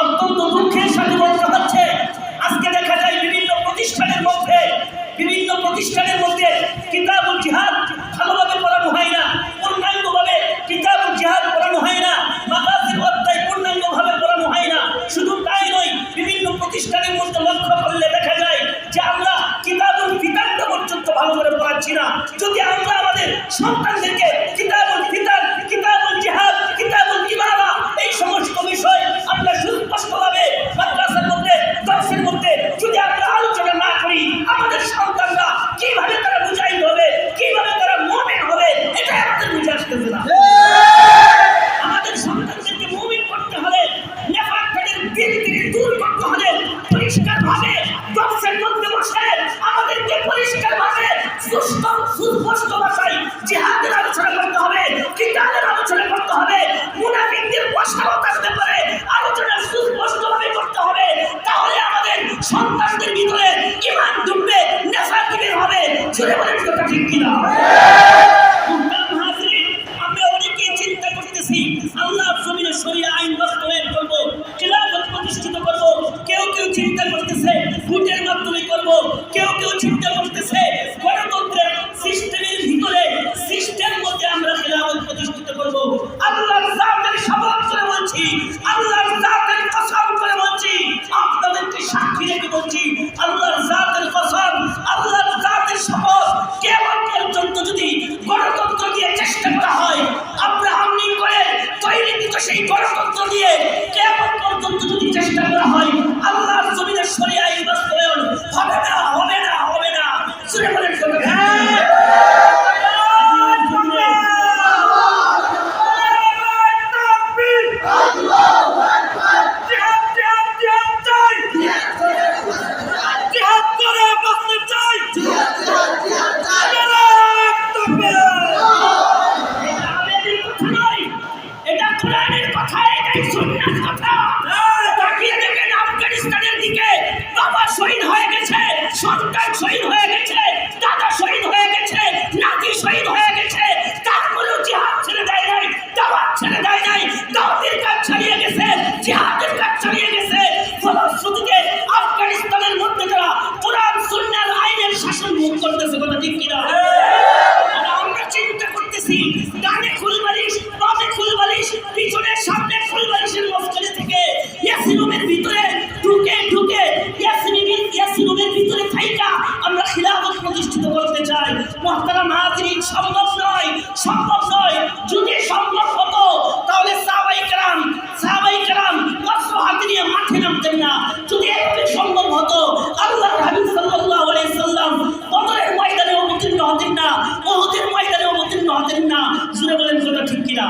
অত্যন্ত দুঃখের সাথে হচ্ছে। আজকে দেখা যায় বিভিন্ন প্রতিষ্ঠানের মধ্যে, বিভিন্ন প্রতিষ্ঠানের মধ্যে কিতাবুল জিহাদ ভালোভাবে পড়ানো হয় না, পূর্ণাঙ্গভাবে কিতাবুল জিহাদ পড়ানো হয় না মাকাসির অধ্যায় পূর্ণাঙ্গভাবে পড়ানো হয় না। শুধু তাই নয়, বিভিন্ন প্রতিষ্ঠানের মধ্যে লক্ষ্য করলে দেখা যায় যে আমরা কিতাবুল ফিতারটা পর্যন্ত ভালো করে পড়াচ্ছি না। যদি আমরা আমাদের সন্তানদেরকে কিতাবুল জিহাদ কিতাবুল কিমারা এই সমস্ত বিষয় আমরা সুস্পষ্টভাবে মাদ্রাসার মধ্যে দর্শের মধ্যে যদি আমরা আলোচনা না করি আমাদের সন্তানরা কীভাবে তারা বুঝাইতে হবে কীভাবে তারা মমিন হবে এটা আমাদের বুঝে আসতেছে না আমাদের সন্তানদেরকে মুমিন করতে হলে নেফাক থেকে দিল থেকে দূর করতে হলে পরিষ্কারভাবে দর্শের মধ্যে বসে আমাদেরকে পরিষ্কারভাবে সুস্থ, সুস্পষ্ট ভাষায় জিহাদের আলোচনা করতে হবে, কিতাবের আলোচনা করতে হবে, মুনাফিকদের বসাবতার ব্যাপারে আলোচনা সুস্পষ্টভাবে করতে হবে, তাহলে আমাদের সন্তানদের ভিতরে ইমান ঢুকবে নেশা বের হবে। জুড়ে বলেন কথা ঠিক কিনা? আমরা অনেকেই চিন্তা করতেছি, আল্লাহর জমিনে শরিয়া আইন সেই গণতন্ত্র দিয়ে কেমন পর্যন্ত যদি চেষ্টা করা হয় কথা, এটাই সুন্নাহর কথা। তাকিয়ে দেখেন আফগানিস্তানের দিকে বাবা শহীদ হয়ে গেছে সন্তান শহীদ হয়ে গেছে দাদা শহীদ হয়ে গেছে নাতি শহীদ হয়ে গেছে তারপরেও জিহাদ ছেড়ে দেয় নাই দাওয়াত ছেড়ে দেয় নাই দাওয়াতের কাজ চালিয়ে গেছে জিহাদের কাজ চালিয়ে গেছে ফলশ্রুতিতে আফগানিস্তানের মধ্যে যারা কোরআন সুন্নার আইনের শাসন ভোগ করতেছে কথা ঠিক কিনা আমরা চিন্তা করতেছি নামতেন না। যদি একটু সম্ভব হতো আল্লাহ হাবিব সাল্লাল্লাহু আলাইহি সাল্লাম বদরের ময়দানে অবতীর্ণ হতেন না ওহদের ময়দানে অবতীর্ণ হতেন না। জুড়ে বলেন কথা ঠিক কিনা?